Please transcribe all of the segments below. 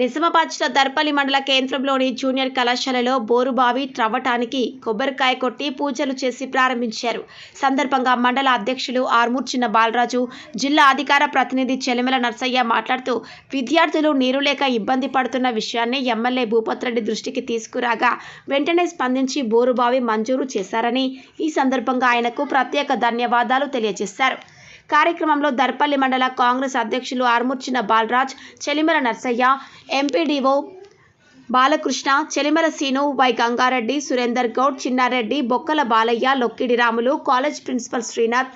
నిజామాబాద్ దర్పల్లి మండల కేంద్రంలోని జూనియర్ కళాశాలలో బోరుబావి త్రవ్వటానికి కొబ్బరికాయ కొట్టి పూజలు చేసి ప్రారంభించారు. సందర్భంగా మండల అధ్యక్షులు ఆర్మూర్చిన బాలరాజు జిల్లా అధికార ప్రతినిధి చెలిమల నర్సయ్య మాట్లాడుతూ విద్యార్థులు నీరు లేక ఇబ్బంది పడుతున్న విషయాన్ని ఎమ్మెల్యే భూపత్రెడ్డి దృష్టికి తీసుకురాగా వెంటనే స్పందించి బోరుబావి మంజూరు చేశారని ఈ సందర్భంగా ఆయనకు ప్రత్యేక ధన్యవాదాలు తెలియజేశారు. కార్యక్రమంలో దర్పల్లి మండల కాంగ్రెస్ అధ్యక్షులు ఆర్మూర్చిన Balraj Chelimala Narsaiah MPDO Balakrishna Chelimala Seenu Y Gangareddy Surender Goud Chinnareddy Bokkala Balaiah Lokkidi Ramulu college principal Srinath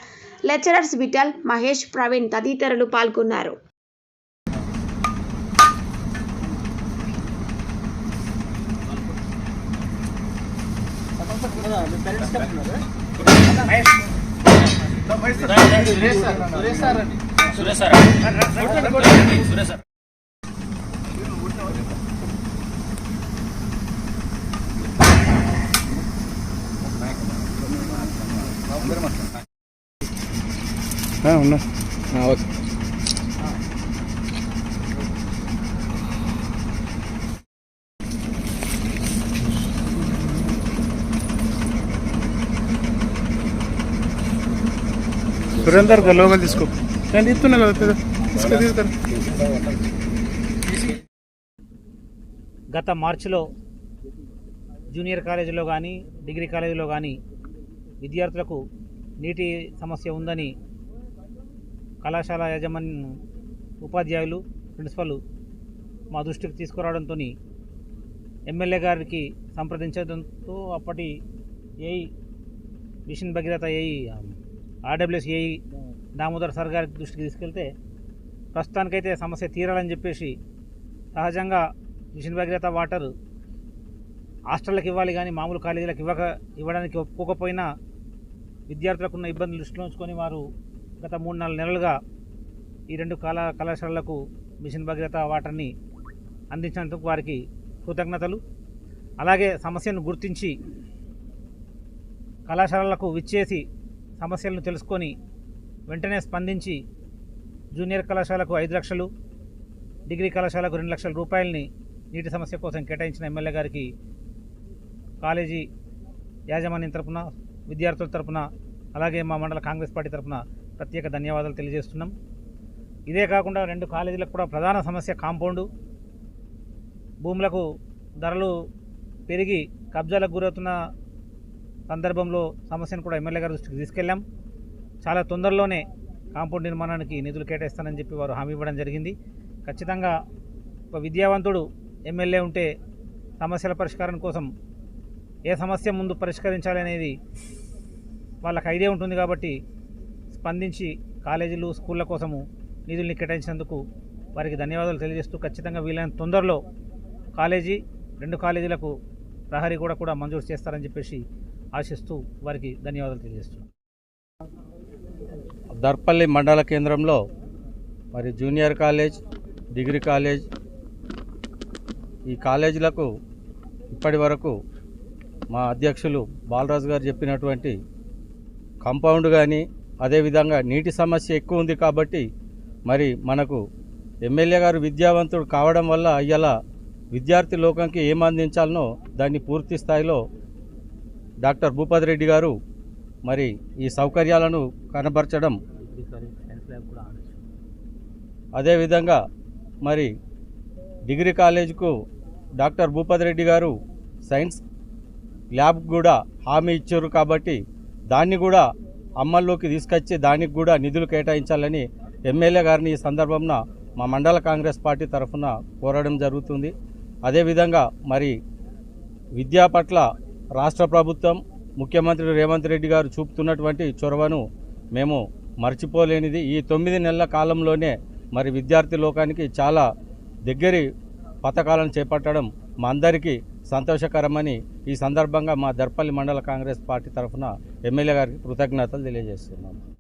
lecturers Vitthal Mahesh Praveen తదితరులు పాల్గొన్నారు. సురేష్ సార్ సురేష్ సార్ ఉన్నా ఓకే. సురేందర్ లోపల తీసుకో. నేను ఇస్తున్నా కదా తీసుకో గత మార్చిలో జూనియర్ కాలేజీలో కానీ డిగ్రీ కాలేజీలో కానీ విద్యార్థులకు నీటి సమస్య ఉందని కళాశాల యాజమాన్యం ఉపాధ్యాయులు ప్రిన్సిపల్ మా దృష్టికి తీసుకురావడంతో ఎమ్మెల్యే గారికి సంప్రదించడంతో అప్పటి AE mission Bhagiratha AE RWS Damodar sir గారి దృష్టికి తీసుకెళ్తే ప్రస్తుతానికైతే సమస్య తీరాలని చెప్పేసి సహజంగా మిషన్ భగీరథ వాటర్ హాస్టళ్ళకి ఇవ్వాలి కానీ మామూలు కాలేజీలకు ఇవ్వక ఇవ్వడానికి ఒప్పుకోకపోయినా విద్యార్థులకు ఉన్న ఇబ్బందులు దృష్టిలో ఉంచుకొని వారు గత మూడు నాలుగు నెలలుగా ఈ రెండు కళా కళాశాలలకు మిషన్ భగీరథ వాటర్ని అందించినందుకు వారికి కృతజ్ఞతలు. అలాగే సమస్యను గుర్తించి కళాశాలలకు విచ్చేసి సమస్యలను తెలుసుకొని వెంటనే స్పందించి జూనియర్ కళాశాలకు ఐదు లక్షలు డిగ్రీ కళాశాలకు రెండు లక్షల రూపాయలని నీటి సమస్య కోసం కేటాయించిన ఎమ్మెల్యే గారికి కాలేజీ యాజమాన్యం తరపున విద్యార్థుల తరపున అలాగే మా మండల కాంగ్రెస్ పార్టీ తరపున ప్రత్యేక ధన్యవాదాలు తెలియజేస్తున్నాం. ఇదే కాకుండా రెండు కాలేజీలకు కూడా ప్రధాన సమస్య కాంపౌండు. భూములకు ధరలు పెరిగి కబ్జాలకు గురవుతున్న సందర్భంలో సమస్యను కూడా ఎమ్మెల్యే గారి దృష్టికి తీసుకెళ్ళాం. చాలా తొందరలోనే కాంపౌండ్ నిర్మాణానికి నిధులు కేటాయిస్తానని చెప్పి వారు హామీ ఇవ్వడం జరిగింది. ఖచ్చితంగా ఒక విద్యావంతుడు ఎమ్మెల్యే ఉంటే సమస్యల పరిష్కారం కోసం ఏ సమస్య ముందు పరిష్కరించాలి అనేది వాళ్ళకి ఐడియా ఉంటుంది కాబట్టి స్పందించి కాలేజీలు స్కూళ్ళ కోసము నిధుల్ని కేటాయించినందుకు వారికి ధన్యవాదాలు తెలియజేస్తూ ఖచ్చితంగా వీలైన తొందరలో కాలేజీ రెండు కాలేజీలకు ప్రహరీ కూడా కూడా మంజూరు చేస్తారని చెప్పేసి ఆశిస్తూ వారికి ధన్యవాదాలు తెలియజేస్తున్నాను దర్పల్లి మండల కేంద్రంలో మరి జూనియర్ కాలేజ్ డిగ్రీ కాలేజ్ ఈ కాలేజీలకు ఇప్పటి వరకు మా అధ్యక్షులు బాలరాజు గారు చెప్పినటువంటి కాంపౌండ్ కానీ అదేవిధంగా నీటి సమస్య ఎక్కువ ఉంది కాబట్టి మరి మనకు ఎమ్మెల్యే గారు విద్యావంతుడు కావడం వల్ల అయ్యలా విద్యార్థి లోకంకి ఏం అందించాలనో దాన్ని పూర్తి స్థాయిలో డాక్టర్ భూపతి రెడ్డి గారు మరి ఈ సౌకర్యాలను కనబరచడం అదేవిధంగా మరి డిగ్రీ కాలేజీకు డాక్టర్ భూపతి రెడ్డి గారు సైన్స్ ల్యాబ్ కూడా హామీ ఇచ్చారు కాబట్టి దాన్ని కూడా అమల్లోకి తీసుకొచ్చి దానికి కూడా నిధులు కేటాయించాలని ఎమ్మెల్యే గారిని ఈ సందర్భంన మా మండల కాంగ్రెస్ పార్టీ తరఫున కోరడం జరుగుతుంది. అదేవిధంగా మరి విద్యా పట్ల రాష్ట్ర ప్రభుత్వం ముఖ్యమంత్రి రేవంత్ రెడ్డి గారు చూపుతున్నటువంటి చొరవను మేము మర్చిపోలేనిది. ఈ తొమ్మిది నెలల కాలంలోనే మరి విద్యార్థి లోకానికి చాలా దగ్గరి పథకాలను చేపట్టడం మా అందరికీ సంతోషకరమని ఈ సందర్భంగా మా దర్పల్లి మండల కాంగ్రెస్ పార్టీ తరఫున ఎమ్మెల్యే గారికి కృతజ్ఞతలు తెలియజేస్తున్నాము